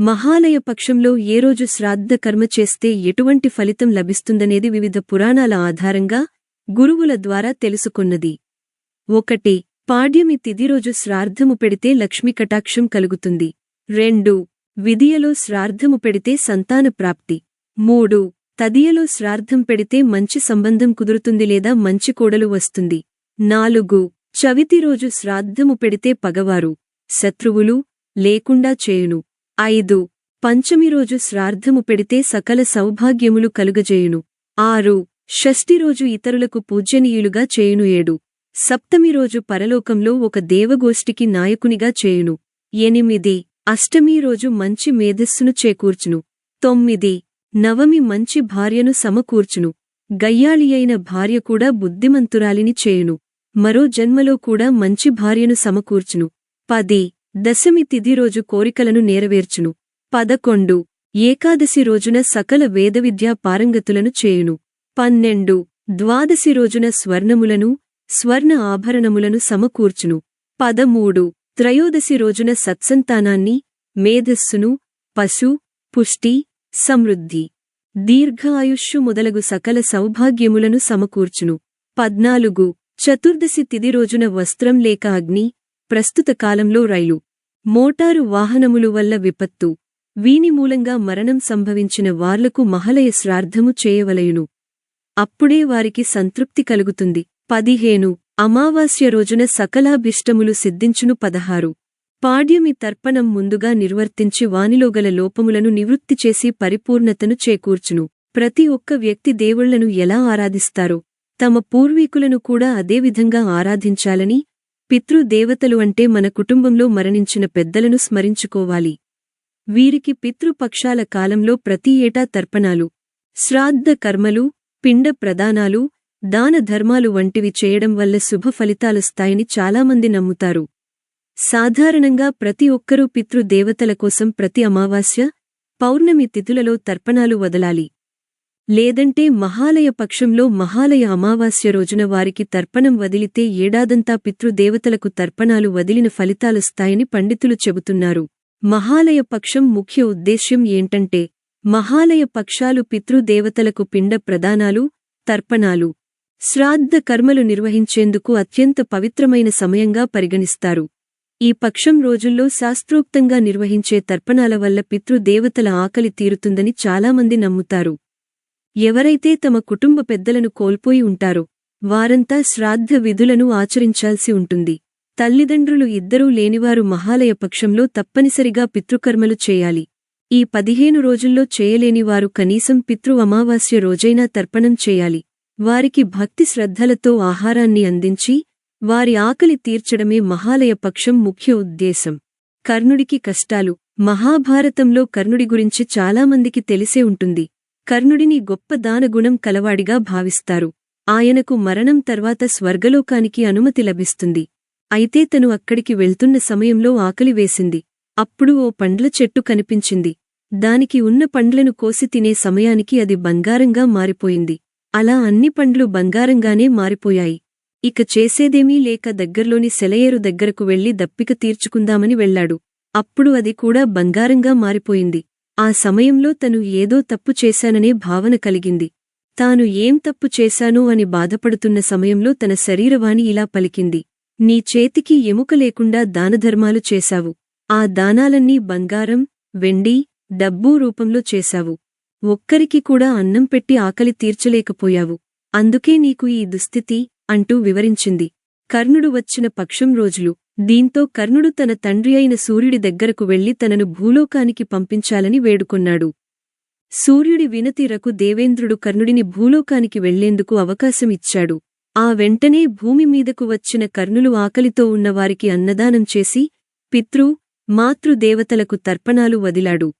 మహాలయ పక్షంలో ఏ రోజు శ్రాద్ధ కర్మ చేస్తే ఎటువంటి ఫలితం లభిస్తుందనేది వివిధ పురాణాల ఆధారంగా గురువుల ద్వారా తెలుసుకున్నది. ఒకటి పాడ్యమి తిథి రోజు శ్రాద్ధము పెడితే లక్ష్మీ కటాక్షం కలుగుతుంది. రెండు విధియలో శ్రార్ధము పెడితే సంతాన ప్రాప్తి. మూడు తదియలో శ్రార్ధం పెడితే మంచి సంబంధం కుదురుతుంది లేదా మంచి కోడలు వస్తుంది. నాలుగు చవితి రోజు శ్రాద్ధము పెడితే పగవారు శత్రువులు లేకుండా చేయును. ఐదు. పంచమి రోజు పెడితే సకల సౌభాగ్యములు కలుగజేయును. ఆరు. షష్ఠి రోజు ఇతరులకు పూజ్యనీయులుగా చేయును. ఏడు. సప్తమి రోజు పరలోకంలో ఒక దేవగోష్ఠికి నాయకునిగా చేయును. ఎనిమిది. అష్టమి రోజు మంచి మేధస్సును చేకూర్చును. తొమ్మిది. నవమి మంచి భార్యను సమకూర్చును. గయ్యాళియైన భార్య కూడా బుద్ధిమంతురాలిని చేయును. మరో జన్మలో కూడా మంచి భార్యను సమకూర్చును. పది. దశమి తిథి రోజు కోరికలను నెరవేర్చును. పదకొండు. ఏకాదశి రోజున సకల వేదవిద్యా పారంగతులను చేయును. పన్నెండు. ద్వాదశి రోజున స్వర్ణములను స్వర్ణ ఆభరణములను సమకూర్చును. పదమూడు. త్రయోదశి రోజున సత్సంతానాన్ని మేధస్సును పశు పుష్టి సమృద్ధి దీర్ఘాయుష్యు మొదలగు సకల సౌభాగ్యములను సమకూర్చును. పద్నాలుగు. చతుర్దశి తిది రోజున వస్త్రం లేక అగ్ని ప్రస్తుత కాలంలో రైలు మోటారు వాహనములు వల్ల విపత్తు వీని మూలంగా మరణం సంభవించిన వార్లకు మహలయ శ్రార్ధము చేయవలయును. అప్పుడే వారికి సంతృప్తి కలుగుతుంది. పదిహేను. అమావాస్య రోజున సకలాభిష్టములు సిద్ధించును పదహారు. పాడ్యమి తర్పణం ముందుగా నిర్వర్తించి వానిలోగల లోపములను నివృత్తి చేసి పరిపూర్ణతను చేకూర్చును. ప్రతి ఒక్క వ్యక్తి దేవుళ్ళను ఎలా ఆరాధిస్తారో తమ పూర్వీకులను కూడా అదేవిధంగా ఆరాధించాలని పితృదేవతలు అంటే మన కుటుంబంలో మరణించిన పెద్దలను స్మరించుకోవాలి. వీరికి పితృపక్షాల కాలంలో ప్రతి ఏటా తర్పణాలు శ్రాద్ధ కర్మలు పిండ ప్రదానాలు దాన ధర్మాలు వంటివి చేయడం వల్ల శుభ ఫలితాలొస్తాయని చాలామంది నమ్ముతారు. సాధారణంగా ప్రతి ఒక్కరూ పితృదేవతల కోసం ప్రతి అమావాస్య పౌర్ణమి తిథులలో తర్పణాలు వదలాలి. లేదంటే మహాలయ పక్షంలో మహాలయ అమావాస్య రోజున వారికి తర్పణం వదిలితే ఏడాదంతా పితృదేవతలకు తర్పణాలు వదిలిన ఫలితాలొస్తాయని పండితులు చెబుతున్నారు. మహాలయ పక్షం ముఖ్య ఉద్దేశ్యం ఏంటంటే మహాలయ పక్షాలు పితృదేవతలకు పిండ ప్రదానాలు తర్పణాలు శ్రాద్ధ కర్మలు నిర్వహించేందుకు అత్యంత పవిత్రమైన సమయంగా పరిగణిస్తారు. ఈ పక్షం రోజుల్లో శాస్త్రోక్తంగా నిర్వహించే తర్పణాల వల్ల పితృదేవతల ఆకలి తీరుతుందని చాలామంది నమ్ముతారు. ఎవరైతే తమ కుటుంబ పెద్దలను కోల్పోయి ఉంటారో వారంతా శ్రాద్ధ విధులను ఆచరించాల్సి ఉంటుంది. తల్లిదండ్రులు ఇద్దరూ లేనివారు మహాలయ పక్షంలో తప్పనిసరిగా పితృకర్మలు చేయాలి. ఈ పదిహేను రోజుల్లో చేయలేనివారు కనీసం పితృ అమావాస్య రోజైనా తర్పణం చేయాలి. వారికి భక్తి శ్రద్ధలతో ఆహారాన్ని అందించి వారి ఆకలి తీర్చడమే మహాలయ పక్షం ముఖ్య ఉద్దేశం. కర్ణుడికి కష్టాలు మహాభారతంలో కర్ణుడి గురించి చాలామందికి తెలిసే ఉంటుంది. కర్ణుడిని గొప్ప దానగుణం కలవాడిగా భావిస్తారు. ఆయనకు మరణం తర్వాత స్వర్గలోకానికి అనుమతి లభిస్తుంది. అయితే తను అక్కడికి వెళ్తున్న సమయంలో ఆకలి వేసింది. అప్పుడు ఓ పండ్ల చెట్టు కనిపించింది. దానికి ఉన్న పండ్లను కోసి తినే సమయానికి అది బంగారంగా మారిపోయింది. అలా అన్ని పండ్లు బంగారంగానే మారిపోయాయి. ఇక చేసేదేమీ లేక దగ్గర్లోని సెలయేరు దగ్గరకు వెళ్ళి దప్పిక తీర్చుకుందామని వెళ్ళాడు అప్పుడు అది కూడా బంగారంగా మారిపోయింది. ఆ సమయంలో తను ఏదో తప్పు చేశాననే భావన కలిగింది. తాను ఏం తప్పు చేశానో అని బాధపడుతున్న సమయంలో తన శరీరవాణి ఇలా పలికింది. నీ చేతికి ఎముక లేకుండా దానధర్మాలు చేశావు. ఆ దానాలన్నీ బంగారం వెండి డబ్బూ రూపంలో చేశావు. ఒక్కరికి కూడా అన్నం పెట్టి ఆకలి తీర్చలేకపోయావు. అందుకే నీకు ఈ దుస్థితి అంటూ వివరించింది. కర్ణుడు వచ్చిన పక్షం రోజులు. దీంతో కర్ణుడు తన తండ్రి అయిన సూర్యుడి దగ్గరకు వెళ్ళి తనను భూలోకానికి పంపించాలని వేడుకున్నాడు. సూర్యుడి వినతిరకు దేవేంద్రుడు కర్ణుడిని భూలోకానికి వెళ్ళేందుకు అవకాశమిచ్చాడు ఆ వెంటనే భూమి మీదకు వచ్చిన కర్ణులు ఆకలితో ఉన్నవారికి అన్నదానం చేసి పితృ మాతృదేవతలకు తర్పణాలు వదిలాడు.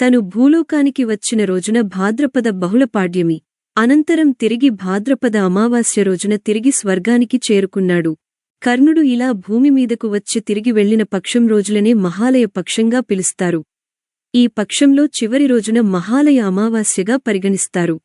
తను భూలోకానికి వచ్చిన రోజున భాద్రపద బహుళపాడ్యమి. అనంతరం తిరిగి భాద్రపద అమావాస్య రోజున తిరిగి స్వర్గానికి చేరుకున్నాడు. కర్ణుడు ఇలా భూమి మీదకు వచ్చి తిరిగి వెళ్ళిన పక్షం రోజులనే మహాలయ పక్షంగా పిలుస్తారు. ఈ పక్షంలో చివరి రోజున మహాలయ అమావాస్యగా పరిగణిస్తారు.